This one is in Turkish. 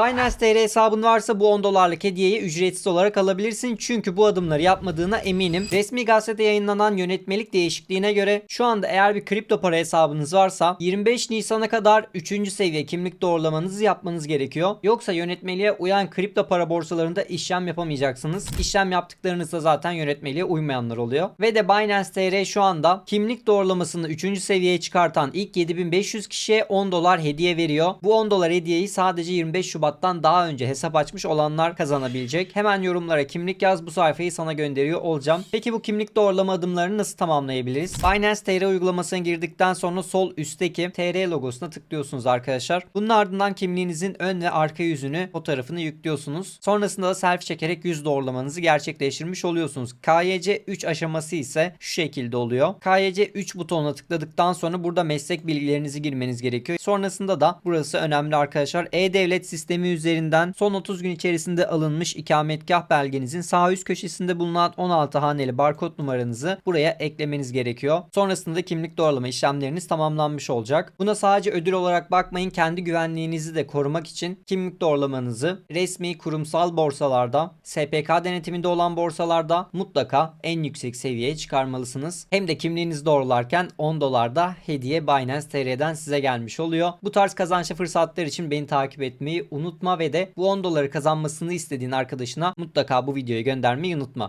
Binance TR hesabın varsa bu 10 dolarlık hediyeyi ücretsiz olarak alabilirsin. Çünkü bu adımları yapmadığına eminim. Resmi gazetede yayınlanan yönetmelik değişikliğine göre şu anda eğer bir kripto para hesabınız varsa 25 Nisan'a kadar 3. seviye kimlik doğrulamanızı yapmanız gerekiyor. Yoksa yönetmeliğe uyan kripto para borsalarında işlem yapamayacaksınız. İşlem yaptıklarınızda zaten yönetmeliğe uymayanlar oluyor. Ve de Binance TR şu anda kimlik doğrulamasını 3. seviyeye çıkartan ilk 7500 kişiye 10 dolar hediye veriyor. Bu 10 dolar hediyeyi sadece 25 Şubat'tan daha önce hesap açmış olanlar kazanabilecek. Hemen yorumlara kimlik yaz bu sayfayı sana gönderiyor olacağım. Peki bu kimlik doğrulama adımlarını nasıl tamamlayabiliriz? Binance TR uygulamasına girdikten sonra sol üstteki TR logosuna tıklıyorsunuz arkadaşlar. Bunun ardından kimliğinizin ön ve arka yüzünü fotoğrafını yüklüyorsunuz. Sonrasında da selfie çekerek yüz doğrulamanızı gerçekleştirmiş oluyorsunuz. KYC 3 aşaması ise şu şekilde oluyor. KYC 3 butonuna tıkladıktan sonra burada meslek bilgilerinizi girmeniz gerekiyor. Sonrasında da burası önemli arkadaşlar. E-Devlet sistemi üzerinden son 30 gün içerisinde alınmış ikametgah belgenizin sağ üst köşesinde bulunan 16 haneli barkod numaranızı buraya eklemeniz gerekiyor. Sonrasında kimlik doğrulama işlemleriniz tamamlanmış olacak. Buna sadece ödül olarak bakmayın. Kendi güvenliğinizi de korumak için kimlik doğrulamanızı resmi kurumsal borsalarda, SPK denetiminde olan borsalarda mutlaka en yüksek seviyeye çıkarmalısınız. Hem de kimliğinizi doğrularken 10 dolar da hediye Binance TR'den size gelmiş oluyor. Bu tarz kazançlı fırsatlar için beni takip etmeyi unutma ve de bu 10 doları kazanmasını istediğin arkadaşına mutlaka bu videoyu göndermeyi unutma.